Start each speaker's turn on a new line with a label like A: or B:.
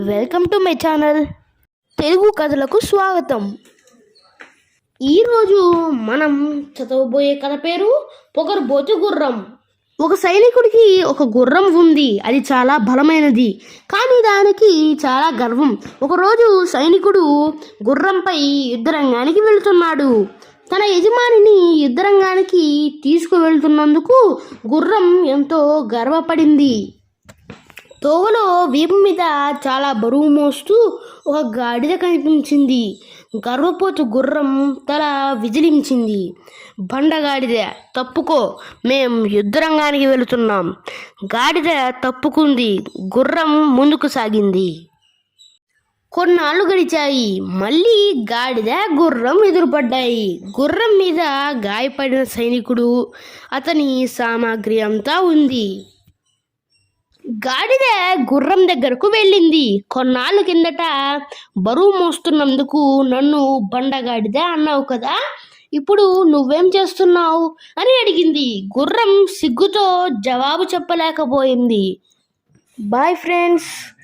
A: Welcome to my channel Telugu కథలకు స్వాగతం. ఈరోజు మనం చదవబోయే కథ పేరు పొగరుబోతు గుర్రం. ఒక సైనికుడికి ఒక గుర్రం ఉంది. అది చాలా బలమైనది. కానీ దానికి చాలా గర్వం. ఒకరోజు సైనికుడు గుర్రంపై యుద్ధరంగానికి వెళుతున్నాడు. తన యజమానిని యుద్ధరంగానికి తీసుకువెళ్తున్నందుకు గుర్రం ఎంతో గర్వపడింది. తోవలో వీపు మీద చాలా బరువు మోస్తూ ఒక గాడిద కనిపించింది. గర్వపోతు గుర్రం తల విజిలించింది. బండగాడిద తప్పుకో మేం యుద్ధరంగానికి వెళుతున్నాం. గాడిద తప్పుకుంది గుర్రం ముందుకు సాగింది. కొన్నాళ్ళు గడిచాయి మళ్ళీ గాడిద గుర్రం ఎదురుపడ్డాయి. గుర్రం మీద గాయపడిన సైనికుడు అతని సామాగ్రి అంతా ఉంది. గాడిద గుర్రం దగ్గరకు వెళ్ళింది. కొన్నాళ్ళ కిందట బరువు మోస్తున్నందుకు నన్ను బండగాడిద అన్నావు కదా ఇప్పుడు నువ్వేం చేస్తున్నావు? అని అడిగింది. గుర్రం సిగ్గుతో జవాబు చెప్పలేకపోయింది. Bye friends